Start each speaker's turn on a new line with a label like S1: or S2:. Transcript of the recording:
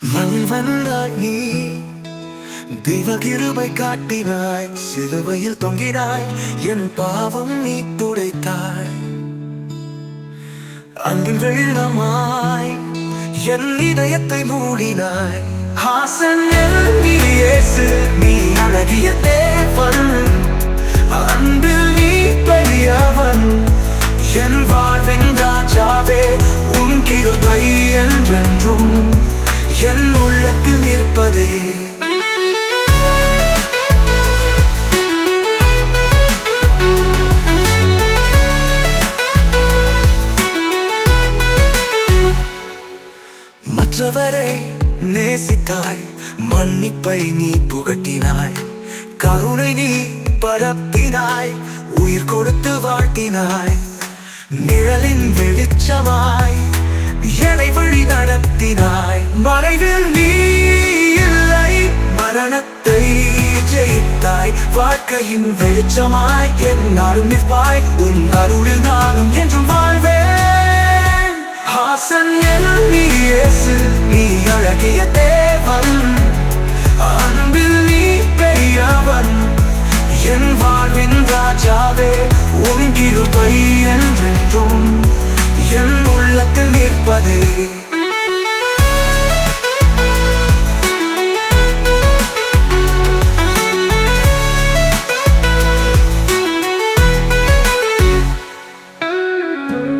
S1: மண் வந்தாய் நீ தெய்வ கிருபை காட்டினாய் சிலுவையில் தொங்கினாய் என் பாவம் நீ துடைத்தாய். அன்பின் வெள்ளமாய் என் இதயத்தை மூடினாய். ஹாசன் நீ நீ அழகிய தேவன். மற்றவரை நேசித்தாய். மன்னிப்பை நீ புகட்டினாய். கருணை நீ பரப்பினாய். உயிர் கொடுத்து வாழ்த்தினாய். நிழலின் வெளிச்சமாய் என்னை வழி நடத்தினாய். மறைவில் நீ இல்லை. மரணத்தை ஜெயித்தாய். வாழ்க்கையின் வெளிச்சமாய் என்னாலும் நிற்பாய். உன் அருளில் நானும் என்றும் வாழ்வே கிருபை என்றென்றும் என் உள்ளத்தில் நிற்பதே. thank you